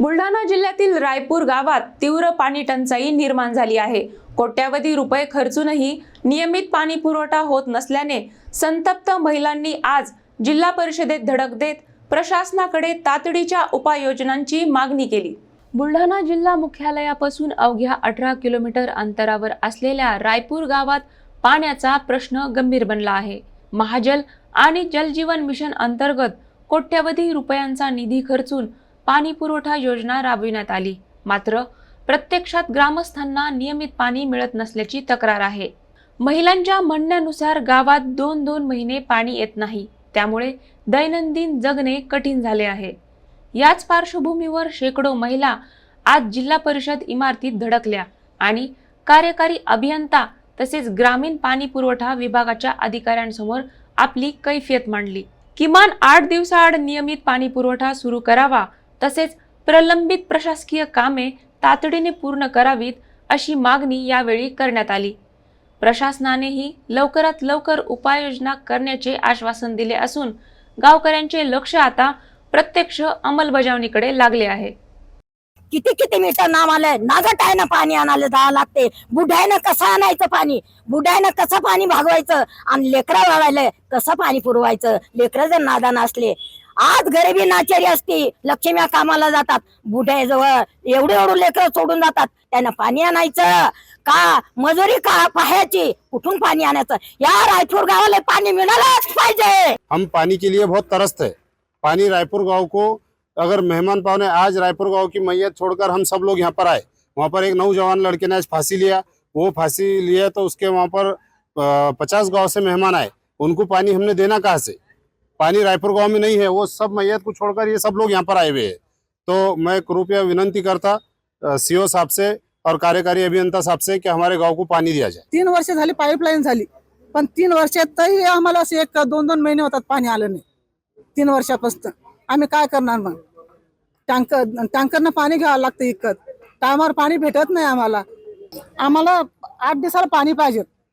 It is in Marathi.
बुलढाणा जिल्ह्यातील रायपूर गावात तीव्र पाणी टंचाई निर्माण झाली आहे. कोट्यावधी रुपये खर्चूनही नियमित पाणी पुरवठा होत नसल्याने संतप्त महिलांनी आज जिल्हा परिषदेत धडक देत प्रशासनाकडे तातडीच्या उपाययोजनांची मागणी केली. बुलढाणा जिल्हा मुख्यालयापासून अवघ्या अठरा किलोमीटर अंतरावर असलेल्या रायपूर गावात पाण्याचा प्रश्न गंभीर बनला आहे. महाजल आणि जलजीवन मिशन अंतर्गत कोट्यवधी रुपयांचा निधी खर्चून पाणी पुरवठा योजना राबविण्यात आली. मात्र प्रत्यक्षात ग्रामस्थांना नियमित पाणी मिळत नसल्याची तक्रार आहे. महिलांच्या म्हणण्यानुसार गावात दोन दोन महिने पाणी येत नाही. त्यामुळे दैनंदिन जगणे कठीण झाले आहे. याच पार्श्वभूमीवर शेकडो महिला आज जिल्हा परिषद इमारतीत धडकल्या आणि कार्यकारी अभियंता तसेच ग्रामीण पाणी पुरवठा विभागाच्या अधिकाऱ्यांसमोर आपली कैफियत मांडली. किमान आठ दिवसाआड नियमित पाणी पुरवठा सुरू करावा तसेच प्रलंबित प्रशासकीय कामे तातडीने पूर्ण करावीत अशी मागणी यावेळी करण्यात आली. प्रशासनानेही लवकरात लवकर उपाययोजना करण्याचे आश्वासन दिले असून गावकऱ्यांचे लक्ष आता प्रत्यक्ष अंमलबजावणीकडे लागले आहे. किती किती मीटर नाम आलंय? ना पाणी आणायला जावं लागते बुढ्यानं कसं आणायचं पाणी? बुढ्यानं कसं पाणी भागवायचं? आणि लेकरा वाढायला कसं पाणी पुरवायचं? लेकरं जर नादान असले आज गरिबी नाचारी असती लक्ष्म्या कामाला जातात. बुढ्याजवळ एवढे एवढे लेकरं सोडून जातात. त्यांना पाणी आणायचं. का मजुरी का पाहायची? कुठून पाणी आणायचं? या रायपूर गावाला पाणी मिळालंच पाहिजे. हम पानी के लिए बहुत तरसते हैं पानी रायपुर गांव को अगर मेहमान पाव ने आज रायपुर गाँव की मैयत छोड़कर हम सब लोग यहाँ पर आए, वहाँ पर एक नौजवान लड़के ने आज फांसी लिया, वो फांसी लिया तो उसके वहाँ पर पचास गाँव से मेहमान आए, उनको पानी हमने देना कहाँ से? पानी रायपुर गाँव में नहीं है, वो सब मैयत को छोड़कर ये सब लोग यहाँ पर आए हुए हैं। तो मैं कृपया विनंती करता सीओ साहब से और कार्यकारी अभियंता साहब से कि हमारे गाँव को पानी दिया जाए। तीन वर्ष झाली पाईपलाईन तीन वर्षातही आम्हाला एक, दोन दोन महिने होतात पाणी आलं नाही, तीन वर्षापासून. आम्ही काय करणार मग? टँकर टँकरनं पाणी घ्यावं लागतं इकत. टायमावर पाणी भेटत नाही आम्हाला. आम्हाला आठ दिवसाला पाणी पाहिजे.